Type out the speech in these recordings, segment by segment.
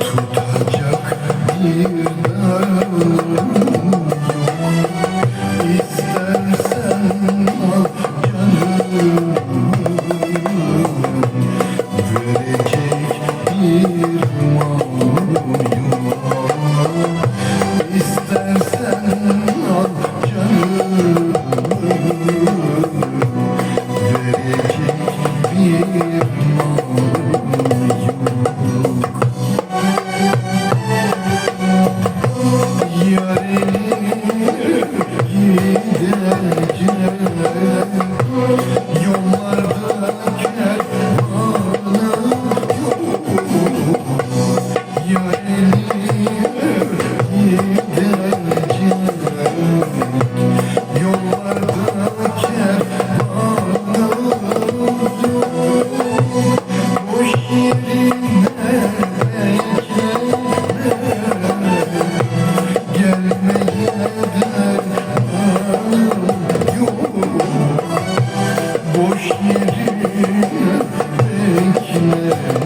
Tutacak bir dalı Yeah.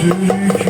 治愈